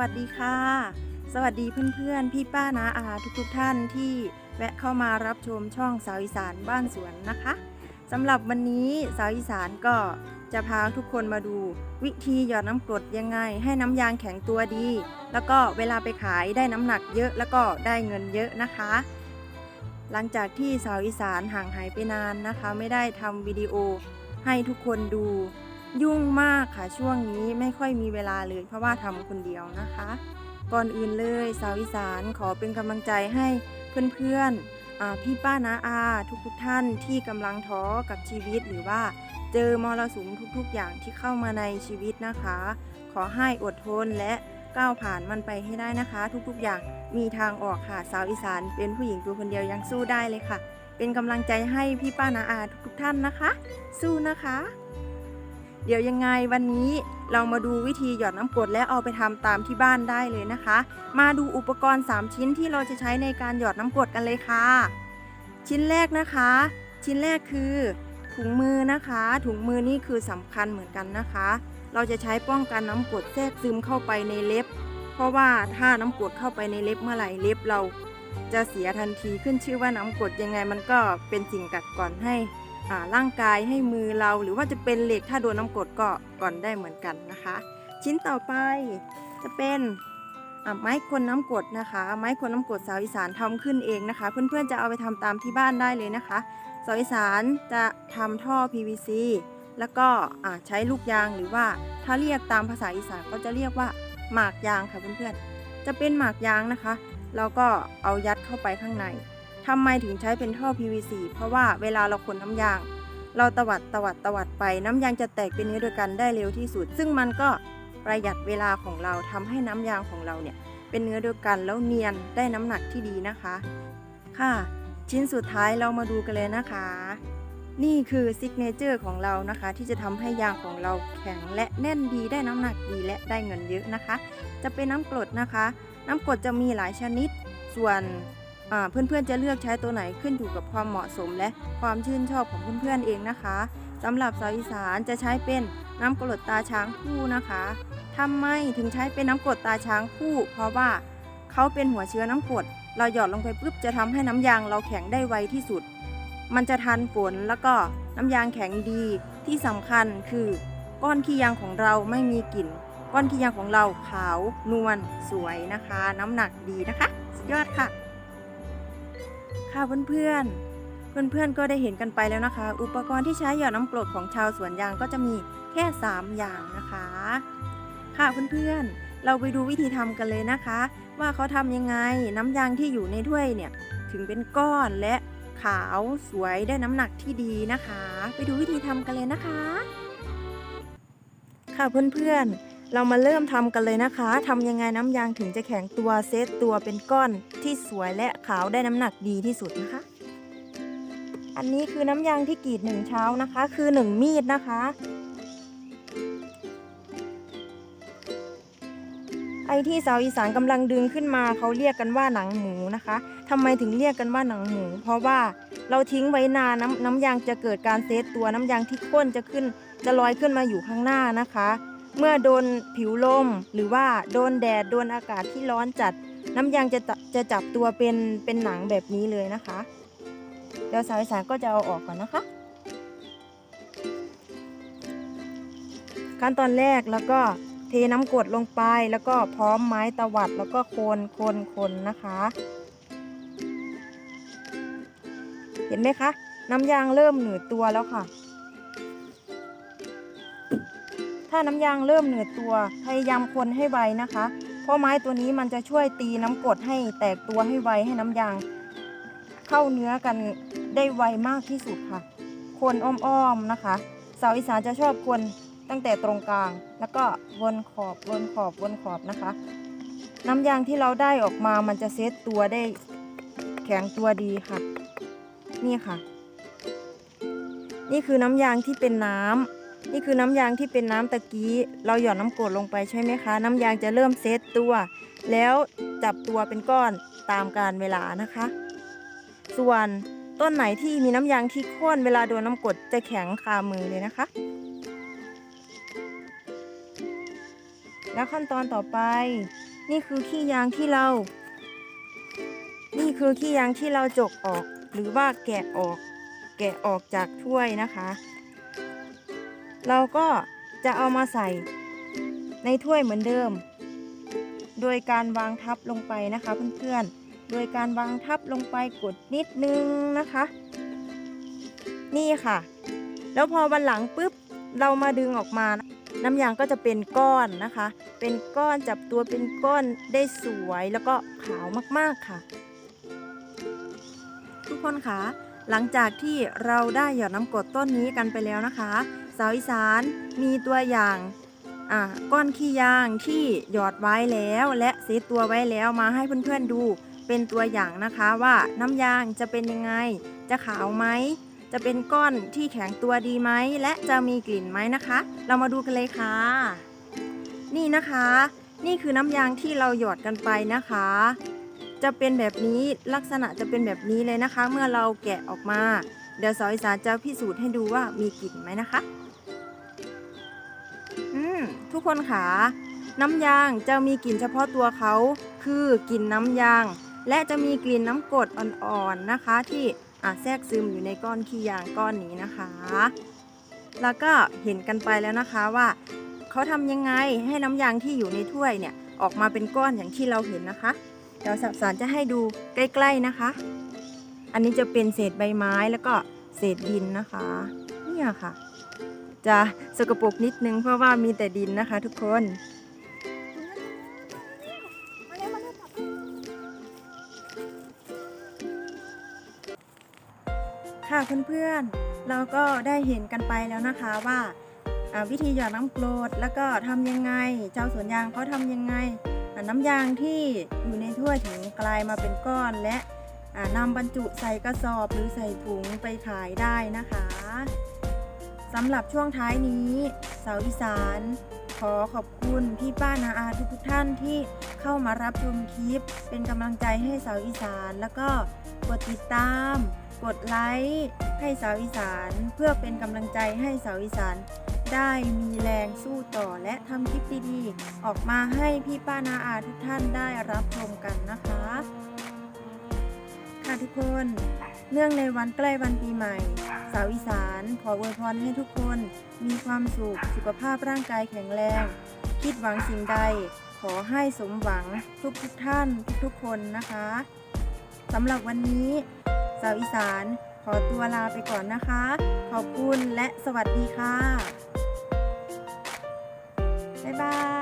วัสดีค่ะ สวัสดีเพื่อนๆ พี่ป้านาอาทุกๆท่านที่แวะเข้ามารับชมช่องสาวอีสานบ้านสวนนะคะสำหรับวันนี้สาวอีสานก็จะพาทุกคนมาดูวิธีหยอดน้ำกรดยังไง ให้น้ำยางแข็งตัวดี แล้วก็เวลาไปขายได้น้ำหนักเยอะแล้วก็ได้เงินเยอะนะคะ หลังจากที่สาวอีสานห่างหายไปนานนะคะ ไม่ได้ทำวิดีโอให้ทุกคนดู ยุ่งมากค่ะช่วงนี้ไม่ค่อยมีเวลาเลย เพราะว่าทำคนเดียวนะคะ ก่อนอื่นเลยสาวอีสานขอเป็นกำลังใจให้เพื่อนๆพี่ป้านาอา ทุกๆท่านที่กำลังท้อกับชีวิตหรือว่าเจอมรสุมทุกๆ อย่างที่เข้ามาในชีวิตนะคะ ขอให้อดทนและก้าวผ่านมันไปให้ได้นะคะ ทุกๆ อย่างมีทางออกค่ะสาวอีสาน เป็นผู้หญิงตัวคนเดียวยังสู้ได้เลยค่ะ เป็นกำลังใจให้พี่ป้านาอาทุกๆท่านนะคะ สู้นะคะ เดี๋ยวยังไงวันนี้เรามาดูวิธีหยอดน้ำกรดและเอาไปทำตามที่บ้านได้เลยนะคะ มาดูอุปกรณ์ 3 ชิ้นที่เราจะใช้ในการหยอดน้ำกรดกันเลยค่ะ ชิ้นแรกนะคะ ชิ้นแรกคือถุงมือนะคะ ถุงมือนี่คือสำคัญเหมือนกันนะคะ เราจะใช้ป้องกันน้ำกรดแทรกซึมเข้าไปในเล็บ เพราะว่าถ้าน้ำกรดเข้าไปในเล็บเมื่อไหร่เล็บเราจะเสียทันทีขึ้นชื่อว่าน้ำกรดยังไงมันก็เป็นสิ่งกัดก่อนให้ ร่างกายให้มือเราหรือว่าจะเป็นเหล็กถ้าโดนน้ำกรดก็ก่อนได้เหมือนกันนะคะ ชิ้นต่อไปจะเป็นไม้คนน้ำกรดนะคะ ไม้คนน้ำกรดสาวอีสานทำขึ้นเองนะคะ เพื่อนๆจะเอาไปทำตามที่บ้านได้เลยนะคะสาวอีสานจะทำท่อ PVC แล้วก็ใช้ลูกยางหรือว่าถ้าเรียกตามภาษาอีสานก็จะเรียกว่าหมากยางค่ะเพื่อนๆจะเป็นหมากยางนะคะเราก็เอายัดเข้าไปข้างใน ทำไมถึงใช้เป็นท่อ PVC เพราะว่าเวลาเราขนน้ำยาง เราตวัดตวัดตวัดไปน้ำยางจะแตกเป็นเนื้อเดียวกันได้เร็วที่สุด ซึ่งมันก็ประหยัดเวลาของเราทำให้น้ำยางของเราเนี่ยเป็นเนื้อเดียวกันแล้วเนียนได้น้ำหนักที่ดีนะคะ ค่ะ ชิ้นสุดท้ายเรามาดูกันเลยนะคะ นี่คือซิกเนเจอร์ของเรานะคะ ที่จะทำให้ยางของเราแข็งและแน่นดีได้น้ำหนักดีและได้เงินเยอะนะคะ จะเป็นน้ำกรดนะคะ น้ำกรดจะมีหลายชนิด ส่วน เพื่อนๆจะเลือกใช้ตัวไหนขึ้นอยู่กับความเหมาะสมและความชื่นชอบของเพื่อนๆเองนะคะสำหรับสาวอีสานจะใช้เป็นน้ำกรดตาช้างคู่นะคะทำไมถึงใช้เป็นน้ำกรดตาช้างคู่ เพราะว่าเขาเป็นหัวเชื้อน้ำกรดเราหยอดลงไปปุ๊บจะทำให้น้ำยางเราแข็งได้ไวที่สุด มันจะทันฝนแล้วก็น้ำยางแข็งดีที่สำคัญคือ ก้อนขี้ยางของเราไม่มีกลิ่น ก้อนขี้ยางของเราขาวนวลสวยนะคะ น้ำหนักดีนะคะ สุดยอดค่ะ ค่ะเพื่อนๆ เพื่อนๆ ก็ได้เห็นกันไปแล้วนะคะ อุปกรณ์ที่ใช้หยอดน้ำกรดของชาวสวนยางก็จะมีแค่ 3 อย่างนะคะ ค่ะเพื่อนๆ เราไปดูวิธีทำกันเลยนะคะ ว่าเขาทำยังไงน้ำยางที่อยู่ในถ้วยเนี่ยถึงเป็นก้อนและขาวสวยได้น้ำหนักที่ดีนะคะ ไปดูวิธีทำกันเลยนะคะ ค่ะเพื่อนๆ เรามาเริ่มทำกันเลยนะคะทำยังไงน้ำยางถึงจะแข็งตัวเซตตัวเป็นก้อนที่สวยและขาวได้น้ำหนักดีที่สุดนะคะ อันนี้คือน้ำยางที่กรีดหนึ่งเช้านะคะ คือหนึ่งมีดนะคะ ไอที่สาวอีสานกำลังดึงขึ้นมาเขาเรียกกันว่าหนังหมูนะคะทำไมถึงเรียกกันว่าหนังหมู เพราะว่าเราทิ้งไว้นานน้ำน้ำยางจะเกิดการเซตตัวน้ำยางที่ข้นจะขึ้นจะลอยขึ้นมาอยู่ข้างหน้านะคะ เมื่อโดนผิวลมหรือว่าโดนแดดโดนอากาศที่ร้อนจัด น้ำยางจะจะจับตัวเป็นเป็นหนังแบบนี้เลยนะคะเดี๋ยวสาวอีสานก็จะเอาออกก่อนนะคะ ขั้นตอนแรกแล้วก็เทน้ำกรดลงไปแล้วก็พร้อมไม้ตวัดแล้วก็โคนโคนโคนนะคะ เห็นไหมคะ น้ำยางเริ่มหนืดตัวแล้วค่ะ ถ้าน้ำยางเริ่มเหนืดตัว พยายามคนให้ไวนะคะ เพราะไม้ตัวนี้มันจะช่วยตีน้ำกรดให้แตกตัวให้ไวให้น้ำยาง เข้าเนื้อกันได้ไวมากที่สุดค่ะ คนอ้อมๆนะคะสาวอีสานจะชอบคนตั้งแต่ตรงกลาง แล้วก็วนขอบวนขอบวนขอบนะคะ น้ำยางที่เราได้ออกมามันจะเซตตัวได้แข็งตัวดีค่ะ นี่ค่ะ นี่คือน้ำยางที่เป็นน้ำ นี่คือน้ำยางที่เป็นน้ำตะกี้ เราหย่อนน้ำกรดลงไปใช่ไหมคะ น้ำยางจะเริ่มเซตตัว แล้วจับตัวเป็นก้อนตามการเวลานะคะ ส่วนต้นไหนที่มีน้ำยางที่ข้นเวลาโดนน้ำกรดจะแข็งคามือเลยนะคะ แล้วขั้นตอนต่อไป นี่คือขี้ยางที่เรา นี่คือขี้ยางที่เราจกออก หรือว่าแกะออก แกะออกจากถ้วยนะคะ เราก็จะเอามาใส่ในถ้วยเหมือนเดิม โดยการวางทับลงไปนะคะเพื่อนๆ โดยการวางทับลงไปกดนิดนึงนะคะ นี่ค่ะ แล้วพอวันหลังปุ๊บเรามาดึงออกมา น้ำยางก็จะเป็นก้อนนะคะ เป็นก้อนจับตัวเป็นก้อนได้สวยแล้วก็ขาวมากๆค่ะ ทุกคนคะหลังจากที่เราได้หยอดน้ำกรดต้นนี้กันไปแล้วนะคะ สาวอีสานมีตัวอย่างอ่าก้อนขี้ยางที่หยอดไว้แล้วและเซตตัวไว้แล้วมาให้เพื่อนๆดูเป็นตัวอย่างนะคะว่าน้ำยางจะเป็นยังไง จะขาวไหม จะเป็นก้อนที่แข็งตัวดีไหม และจะมีกลิ่นไหมนะคะ เรามาดูกันเลยค่ะ นี่นะคะ นี่คือน้ำยางที่เราหยอดกันไปนะคะ จะเป็นแบบนี้ลักษณะจะเป็นแบบนี้เลยนะคะ เมื่อเราแกะออกมา เดี๋ยวสาวอีสานจะพิสูจน์ให้ดูว่ามีกลิ่นไหมนะคะ อืมทุกคนค่ะน้ำยางจะมีกลิ่นเฉพาะตัวเขาคือกลิ่นน้ำยาง และจะมีกลิ่นน้ำกรดอ่อนๆนะคะ ที่อะแทรกซึมอยู่ในก้อนขี้ยางก้อนนี้นะคะ แล้วก็เห็นกันไปแล้วนะคะว่าเขาทำยังไงให้น้ำยางที่อยู่ในถ้วยเนี่ยออกมาเป็นก้อนอย่างที่เราเห็นนะคะ เดี๋ยวสับสารจะให้ดูใกล้ ๆนะคะ อันนี้จะเป็นเศษใบไม้แล้วก็เศษดินนะคะ เนี่ยค่ะ จะสกปรกนิดนึงเพราะว่ามีแต่ดินนะคะ ทุกคนค่ะเพื่อนๆ เราก็ได้เห็นกันไปแล้วนะคะว่าวิธีหยอดน้ำกรดแล้วก็ทำยังไง เจ้าสวนยางเขาทำยังไง น้ำยางที่อยู่ในถ้วยถึงกลายมาเป็นก้อนและ นำบรรจุใส่กระสอบหรือใส่ถุงไปขายได้นะคะสำหรับช่วงท้ายนี้สาวอีสาน ขอขอบคุณพี่ป้านาอาทุกๆท่านที่เข้ามารับชมคลิป เป็นกำลังใจให้สาวอีสาน แล้วก็กดติดตาม กดไลค์ให้สาวอีสาน เพื่อเป็นกำลังใจให้สาวอีสาน ได้มีแรงสู้ต่อและทำคลิปดีๆ ออกมาให้พี่ป้านาอาทุกท่านได้รับชมกันนะคะ ค่ะทุกคน เนื่องในวันใกล้วันปีใหม่ สาวอีสานขออวยพรให้ทุกคน มีความสุข สุขภาพร่างกายแข็งแรง คิดหวังสิ่งใด ขอให้สมหวังทุกทุกท่านทุกๆคนนะคะสำหรับวันนี้ สาวอีสานขอตัวลาไปก่อนนะคะ ขอบคุณและสวัสดีค่ะ บ๊ายบาย